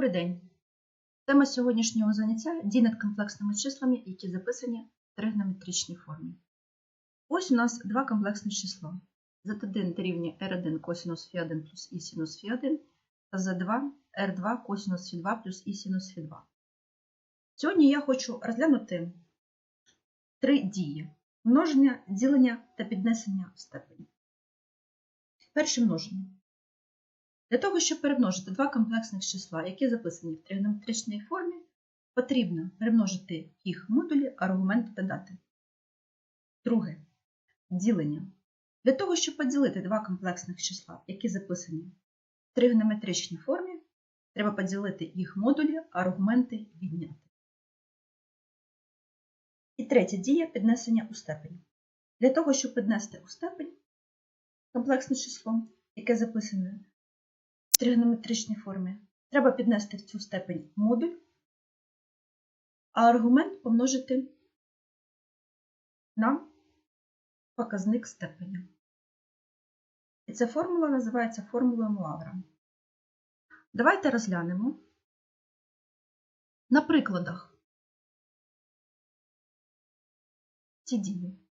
Добрий день! Тема сьогоднішнього заняття дій над комплексними числами, які записані в тригонометричній формі. Ось у нас два комплексні числа. Z1 дорівнює R1 косинус фі 1 плюс і синус фі 1 та Z2 R2 косинус фі 2 плюс і синус фі 2. Сьогодні я хочу розглянути три дії: множення, ділення та піднесення в степені. Перше множення. Для того, щоб перемножити два комплексних числа, які записані в тригонометричній формі, потрібно перемножити їх модулі, аргументи та дати. Друге. Ділення. Для того, щоб поділити два комплексних числа, які записані в тригонометричній формі, треба поділити їх модулі, аргументи відняти. І третя дія піднесення у степень. Для того, щоб піднести у степень комплексне число, яке записане тригонометричній формі, треба піднести в цю степень модуль, а аргумент помножити на показник степеня. І ця формула називається формулою Муавра. Давайте розглянемо на прикладах ці дії.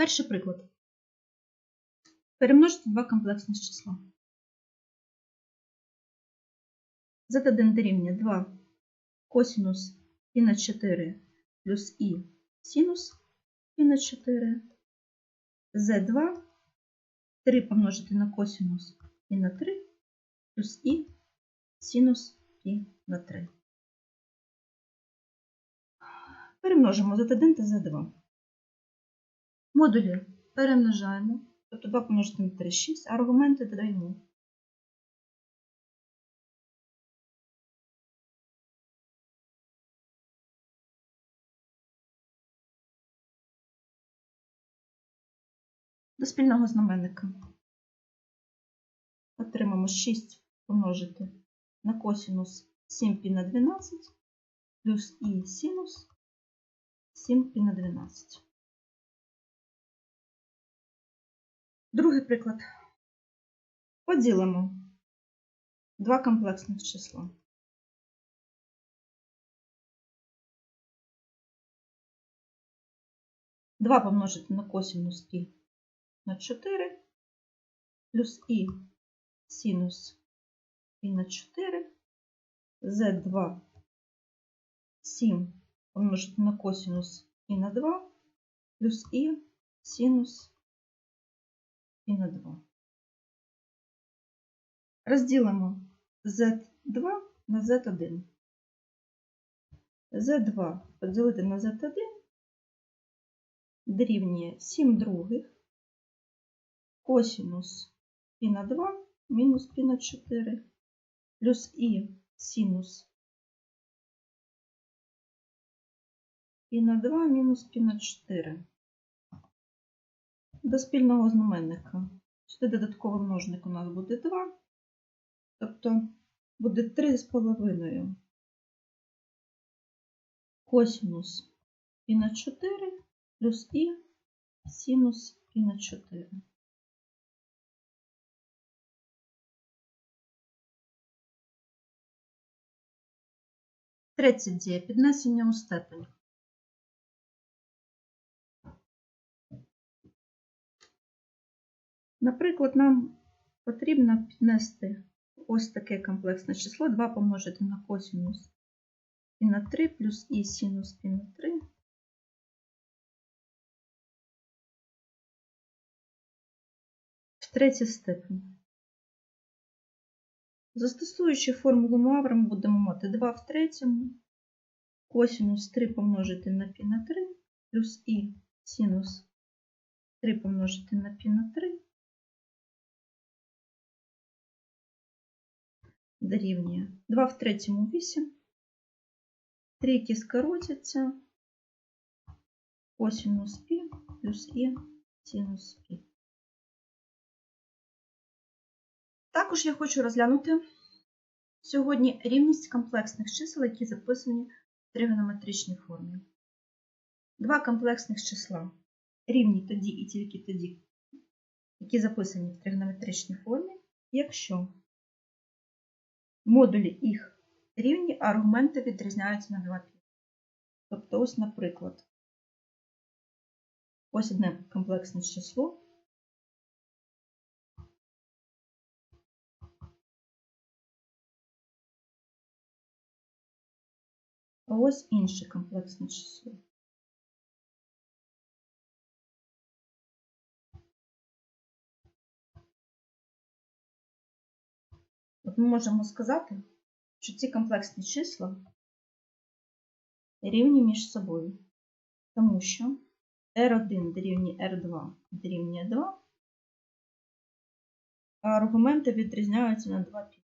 Перший приклад. Перемножити два комплексних числа. Z1 дорівнює 2 косинус і на 4 плюс і синус і на 4. Z2 3 помножити на косинус і на 3 плюс і синус і на 3. Перемножимо Z1 та Z2. Модулі перемножаємо, тобто 2 помножити на 3 – 6, а аргументи додаємо. До спільного знаменника отримаємо 6 помножити на косинус 7π на 12 плюс і синус 7π на 12. Другий приклад. Поділимо два комплексних числа. Два помножити на косинус і на 4 плюс і синус і на 4 z2 7 помножити на косинус і на 2 плюс і синус і на 2. Розділимо z2 на z1. z2 поділити на z1 дорівнює 7 других косинус пі на 2 мінус пі на 4 плюс і синус пі на 2 мінус пі на 4 до спільного знаменника. Сюди додатковий множник у нас буде 2, тобто буде 3,5 косинус пі на 4 плюс і синус пі на 4. Третя дія піднесення у степень. Наприклад, нам потрібно піднести ось таке комплексне число 2 помножити на косинус і на 3 плюс і синус пі на 3. В третій степені. Застосуючи формулу Муавра, ми будемо мати 2 в третьому, косинус 3 помножити на пі на 3, плюс і синус 3 помножити на пі на 3. Дорівнює 2 в третьому 8, трійки скоротяться, косинус пі плюс і синус пі. Також я хочу розглянути сьогодні рівність комплексних чисел, які записані в тригонометричній формі. Два комплексних числа рівні тоді і тільки тоді, які записані в тригонометричній формі, якщо модулі їх рівні, а аргументи відрізняються на 2 пі. Тобто, ось, наприклад, ось одне комплексне число. А ось інше комплексне число. От ми можемо сказати, що ці комплексні числа рівні між собою, тому що R1 дорівнює R2 дорівнює 2, а аргументи відрізняються на 2 пі.